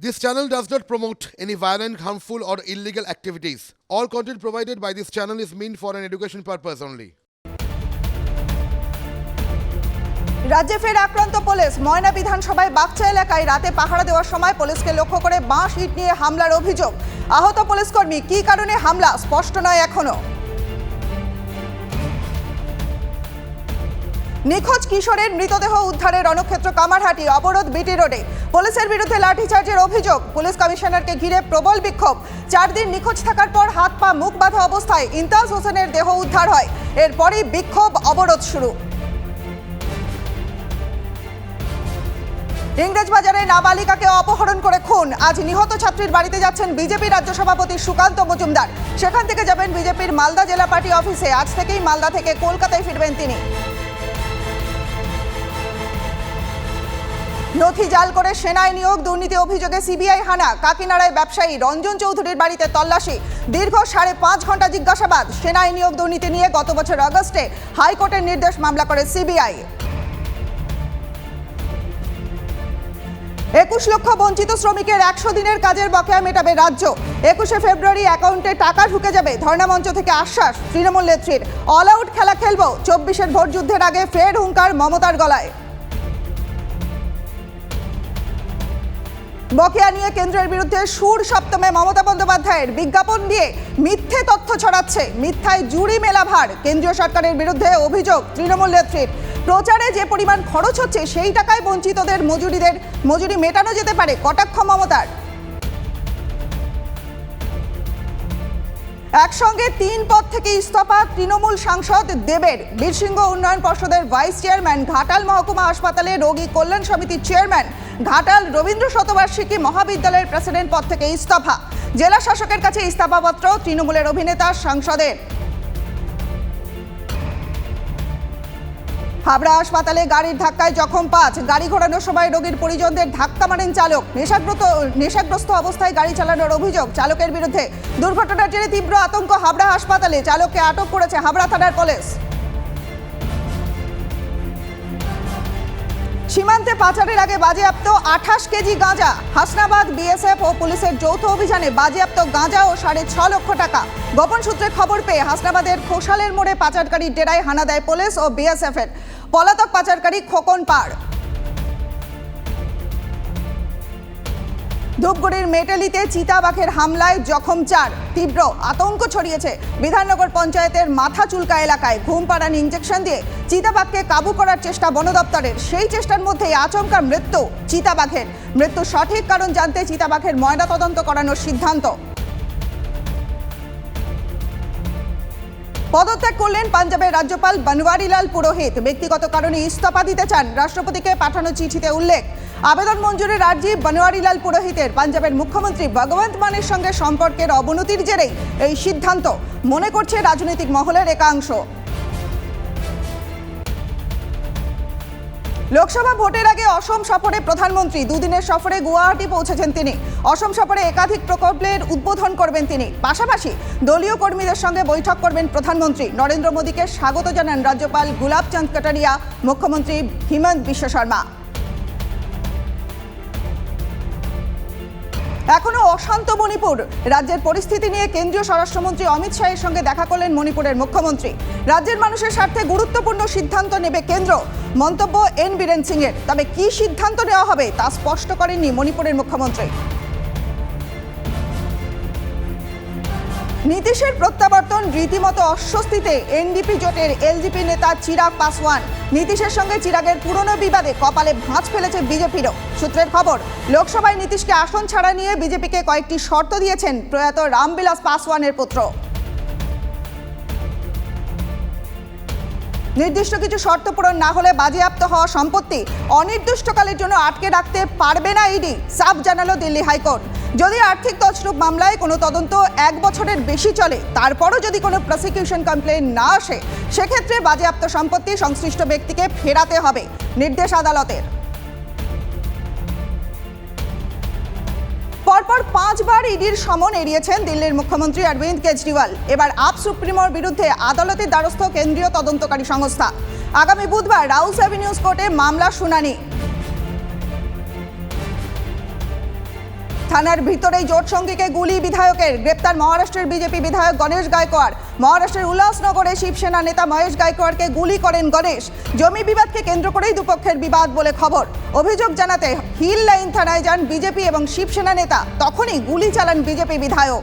This channel does not promote any violent, harmful, or illegal activities. All content provided by this channel is meant for an education purpose only. রাজ্যে ফের আক্রান্ত police ময়না বিধানসভায় বাগচা এলাকায় রাতে পাহারা দেওয়ার সময় পুলিশকে লক্ষ্য করে বাঁশ ইট নিয়ে হামলার অভিযোগ আহত পুলিশকর্মী কী কারণে হামলা স্পষ্ট নয় এখনও নিখোঁজ কিশোরের মৃতদেহ উদ্ধারে রণক্ষেত্র কামারহাটি, অবরোধ বিটি রোডে। পুলিশের বিরুদ্ধে লাঠিচার্জের অভিযোগ। পুলিশ কমিশনারকে ঘিরে প্রবল বিক্ষোভ। চার দিন নিখোঁজ থাকার পর হাত পা মুখ বাঁধা অবস্থায় ইন্তাজ হোসেনের দেহ উদ্ধার হয়। এরপরই বিক্ষোভ, অবরোধ শুরু। ইংরেজবাজারে নাবালিকাকে অপহরণ করে খুন। আজ নিহত ছাত্রীর বাড়িতে যাচ্ছেন বিজেপি রাজ্য সভাপতি সুকান্ত মজুমদার। সেখান থেকে যাবেন বিজেপির মালদা জেলা পার্টি অফিসে। আজ থেকেই মালদা থেকে কলকাতায় ফিরবেন তিনি। নথি জাল করে সেনায় নিয়োগ, দুর্নীতি অভিযোগে সিবিআই হানা। কাকিনাড়ায় ব্যবসায়ী রঞ্জন চৌধুরীর বাড়িতে তল্লাশি। দীর্ঘ সাড়ে পাঁচ ঘণ্টা জিজ্ঞাসাবাদ। সেনায় নিয়োগ, দুর্নীতি নিয়ে গত বছর আগস্টে হাইকোর্টের নির্দেশ মামলা করে সিবিআই। একুশ লক্ষ বঞ্চিত শ্রমিকের একশো দিনের কাজের বকেয়া মেটাবে রাজ্য। একুশে ফেব্রুয়ারি অ্যাকাউন্টে টাকা ঢুকে যাবে ধর্ণামঞ্চ থেকে আশ্বাস, তৃণমূল নেত্রীর। অল আউট খেলা খেলব। চব্বিশের ভোট যুদ্ধের আগে ফের হুঙ্কার মমতার গলায়। বকেয়া নিয়ে কেন্দ্রের বিরুদ্ধে সুর সপ্তমে মমতা বন্দ্যোপাধ্যায়ের বিজ্ঞাপন দিয়ে মিথ্যে তথ্য ছড়াচ্ছে মিথ্যায় জুড়ি মেলা ভার। কেন্দ্রীয় সরকারের বিরুদ্ধে অভিযোগ, তৃণমূল নেত্রীর। প্রচারে যে পরিমাণ খরচ হচ্ছে সেই টাকায় বঞ্চিতদের মজুরিদের, মজুরি মেটানো যেতে পারে কটাক্ষ মমতার। একসঙ্গে তিন পদ থেকে ইস্তফা তৃণমূল সাংসদ দেবের। বীরসিংহ উন্নয়ন পর্ষদের ভাইস চেয়ারম্যান ঘাটাল মহকুমা হাসপাতালে রোগী কল্যাণ সমিতির চেয়ারম্যান ঘাটাল রবীন্দ্র শতবার্ষিকী মহাবিদ্যালয়ের প্রেসিডেন্ট পদ থেকে ইস্তফা। জেলা শাসকের কাছে ইস্তফাপত্র, তৃণমূলের অভিনেতা, সাংসদের। হাবড়া হাসপাতালে গাড়ির ধাক্কায় জখম পাঁচ। গাড়ি ঘোরানোর সময় রোগীর পরিজনদের ধাক্কা মারেন চালক। নেশাগ্রস্ত নেশাগ্রস্ত অবস্থায় গাড়ি চালানোর অভিযোগ চালকের বিরুদ্ধে। দুর্ঘটনার জেরে তীব্র আতঙ্ক হাবড়া হাসপাতালে। চালককে আটক করেছে হাবড়া থানার পুলিশ। সীমান্তে পাচারের আগে বাজেয়াপ্ত আঠাশ কেজি গাঁজা। হাসনাবাদ, বিএসএফ ও পুলিশের যৌথ অভিযানে বাজেয়াপ্ত গাঁজা ও সাড়ে ছ লক্ষ টাকা। গোপন সূত্রে খবর পেয়ে হাসনাবাদের খোসালের মোড়ে পাচারকারী ডেরায় হানা দেয় পুলিশ ও বিএসএফের। পলাতক পাচারকারী খোকন পাড়। ধূপগুড়ির মেটেলিতে চিতাবাঘের হামলায় জখম চার। তীব্র আতঙ্ক ছড়িয়েছে বিধাননগর পঞ্চায়েতের মাথা চুলকা এলাকায়। ঘুম পাড়ান ইঞ্জেকশন দিয়ে চিতাবাঘকে কাবু করার চেষ্টা বন দপ্তরের। সেই চেষ্টার মধ্যেই আচমকা মৃত্যু চিতাবাঘের। মৃত্যুর সঠিক কারণ জানতে চিতাবাঘের ময়নাতদন্ত করানোর সিদ্ধান্ত। পদত্যাগ করলেন পাঞ্জাবের রাজ্যপাল বনওয়ারিলাল পুরোহিত। ব্যক্তিগত কারণে ইস্তফা দিতে চান রাষ্ট্রপতিকে পাঠানো চিঠিতে উল্লেখ। আবেদন মঞ্জুরের আর্জি বনওয়ারিলাল পুরোহিতের। পাঞ্জাবের মুখ্যমন্ত্রী ভগবন্ত মানের সঙ্গে সম্পর্কের অবনতির জেরেই এই সিদ্ধান্ত। মনে করছে রাজনৈতিক মহলের একাংশ। লোকসভা ভোটের আগে অসম সফরে প্রধানমন্ত্রী। দুদিনের সফরে গুয়াহাটি পৌঁছেছেন তিনি। অসম সফরে একাধিক প্রকল্পের উদ্বোধন করবেন তিনি। পাশাপাশি দলীয় কর্মীদের সঙ্গে বৈঠক করবেন প্রধানমন্ত্রী। নরেন্দ্র মোদীকে স্বাগত জানান রাজ্যপাল গুলাবচাঁদ কাটারিয়া, মুখ্যমন্ত্রী হিমন্ত বিশ্ব শর্মা। এখনও অশান্ত মণিপুর। রাজ্যের পরিস্থিতি নিয়ে কেন্দ্রীয় স্বরাষ্ট্রমন্ত্রী অমিত শাহের সঙ্গে দেখা করলেন মণিপুরের মুখ্যমন্ত্রী। রাজ্যের মানুষের স্বার্থে গুরুত্বপূর্ণ সিদ্ধান্ত নেবে কেন্দ্র। মন্তব্য এন বীরেন সিং এর তবে কি সিদ্ধান্ত নেওয়া হবে তা স্পষ্ট করেননি মণিপুরের মুখ্যমন্ত্রী। নীতিশের প্রত্যাবর্তন রীতিমতো অস্বস্তিতে এনডিপি জোটের এলজিপি নেতা চিরাগ পাসওয়ান। নীতিশের সঙ্গে চিরাগের পুরনো বিবাদে কপালে ভাঁজ ফেলেছে বিজেপিরও। সূত্রের খবর, লোকসভায় নীতিশকে আসন ছাড়া নিয়ে বিজেপিকে কয়েকটি শর্ত দিয়েছেন প্রয়াত রামবিলাস পাসওয়ানের পুত্র। নির্দিষ্ট কিছু শর্ত পূরণ না হলে বাজেয়াপ্ত হওয়া সম্পত্তি অনির্দিষ্টকালের জন্য আটকে রাখতে পারবে না ইডি, সাফ জানালো দিল্লি হাইকোর্ট। যদি আর্থিক তছরূপ মামলায় কোনো তদন্ত এক বছরের বেশি চলে, তারপরও যদি কোনো প্রসিকিউশন কমপ্লেন না আসে, সেক্ষেত্রে বাজেয়াপ্ত সম্পত্তি সংশ্লিষ্ট ব্যক্তিকে ফেরাতে হবে, নির্দেশ আদালতের। পরপর পাঁচবার ইডির সমন এড়িয়েছেন দিল্লির মুখ্যমন্ত্রী অরবিন্দ কেজরিওয়াল। এবার আপ সুপ্রিমোর বিরুদ্ধে আদালতের দ্বারস্থ কেন্দ্রীয় তদন্তকারী সংস্থা। আগামী বুধবার রাউস অ্যাভিনিউজ কোর্টে মামলা শুনানি। থানার ভিতরেই জোট সঙ্গীকে গুলি, বিধায়কের গ্রেপ্তার মহারাষ্ট্রের বিজেপি বিধায়ক গণেশ গায়কোয়াড় মহারাষ্ট্রের উল্লাসনগরে শিবসেনা নেতা মহেশ গায়কোয়াড়কে গুলি করেন গণেশ। জমি বিবাদকে কেন্দ্র করেই দুপক্ষের বিবাদ বলে খবর। অভিযোগ জানাতে হিল লাইন থানায় যান বিজেপি এবং শিবসেনা নেতা। তখনই গুলি চালান বিজেপি বিধায়ক।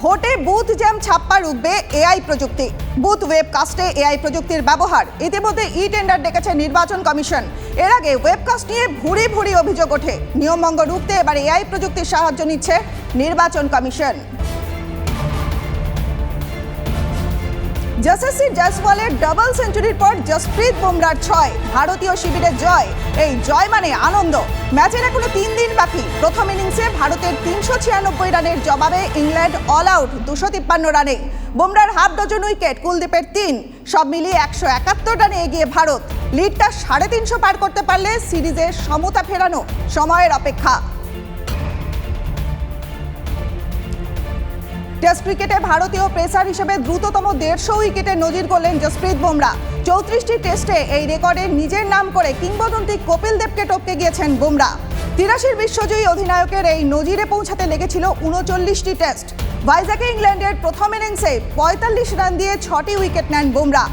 ভোটে বুথ জ্যাম ছাপ্পার উঠবে এআই প্রযুক্তি। বুথ ওয়েবকাস্টে এআই প্রযুক্তির ব্যবহার। ইতিমধ্যে ই টেন্ডার ডেকেছে নির্বাচন কমিশন। এর আগে ওয়েবকাস্ট নিয়ে ভুরি ভুরি অভিযোগ ওঠে। নিয়মভঙ্গ রুখতে এবার এআই প্রযুক্তির সাহায্য নিচ্ছে নির্বাচন কমিশন। যশস্বী জয়সওয়ালের ডাবল সেঞ্চুরির পর জসপ্রীত বুমরার ছয়, ভারতীয় শিবিরের জয়। এই জয় মানে আনন্দ। ম্যাচের এখনও তিন দিন বাকি। প্রথম ইনিংসে ভারতের তিনশো ছিয়ানব্বই রানের জবাবে ইংল্যান্ড অল আউট দুশো তিপ্পান্ন রানে। বুমরার হাফ ডজন উইকেট কুলদীপের তিন। সব মিলিয়ে একশো একাত্তর রানে এগিয়ে ভারত। লিডটা সাড়ে তিনশো পার করতে পারলে সিরিজে সমতা ফেরানো সময়ের অপেক্ষা। টেস্ট ক্রিকেটে ভারতীয় পেসার হিসেবে দ্রুততম দেড়শো উইকেটে নজির করলেন জসপ্রীত বুমরা। চৌত্রিশটি টেস্টে এই রেকর্ডে নিজের নাম করে কিংবদন্তি কপিল দেবকে টপকে গিয়েছেন বুমরা। তিরাশির বিশ্বজয়ী অধিনায়কের এই নজিরে পৌঁছাতে লেগেছিল উনচল্লিশটি টেস্ট। ভাইজাকে ইংল্যান্ডের প্রথম ইনিংসে পঁয়তাল্লিশ রান দিয়ে ছটি উইকেট নেন বুমরা।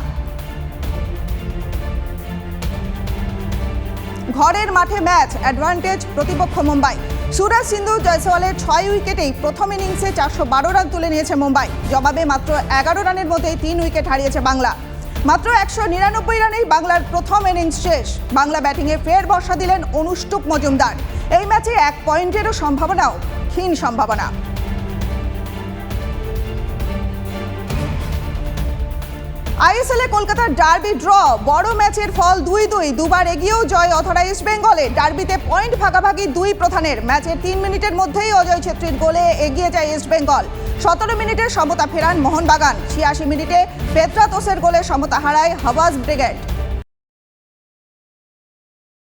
ঘরের মাঠে ম্যাচ, অ্যাডভান্টেজ, প্রতিপক্ষ মুম্বাই। সুরাজ সিন্ধু জয়সওয়ালের ছয় উইকেটেই প্রথম ইনিংসে চারশো বারো রান তুলে নিয়েছে মুম্বাই। জবাবে মাত্র এগারো রানের মধ্যেই তিন উইকেট হারিয়েছে বাংলা। মাত্র একশো নিরানব্বই রানেই বাংলার প্রথম ইনিংস শেষ। বাংলা ব্যাটিংয়ে ফের বর্ষা দিলেন অনুষ্টুপ মজুমদার। এই ম্যাচে এক পয়েন্টেরও সম্ভাবনাও, ক্ষীণ সম্ভাবনা। আইএসএল এ কলকাতার ডার্বি ড্র, বড় ম্যাচের ফল দুই দুই, দুবার এগিয়েও জয় অথরা ইস্ট বেঙ্গলে। ডার্বিতে পয়েন্ট ভাগাভাগি দুই প্রধানের, ম্যাচের তিন মিনিটের মধ্যেই অজয় ছেত্রীর গোলে এগিয়ে যায় ইস্ট বেঙ্গল। সতেরো মিনিটে সমতা ফেরান মোহনবাগান, ছিয়াশি মিনিটে পেত্রাতোসের গোলে সমতা হারায় হাওয়াজ ব্রিগেড।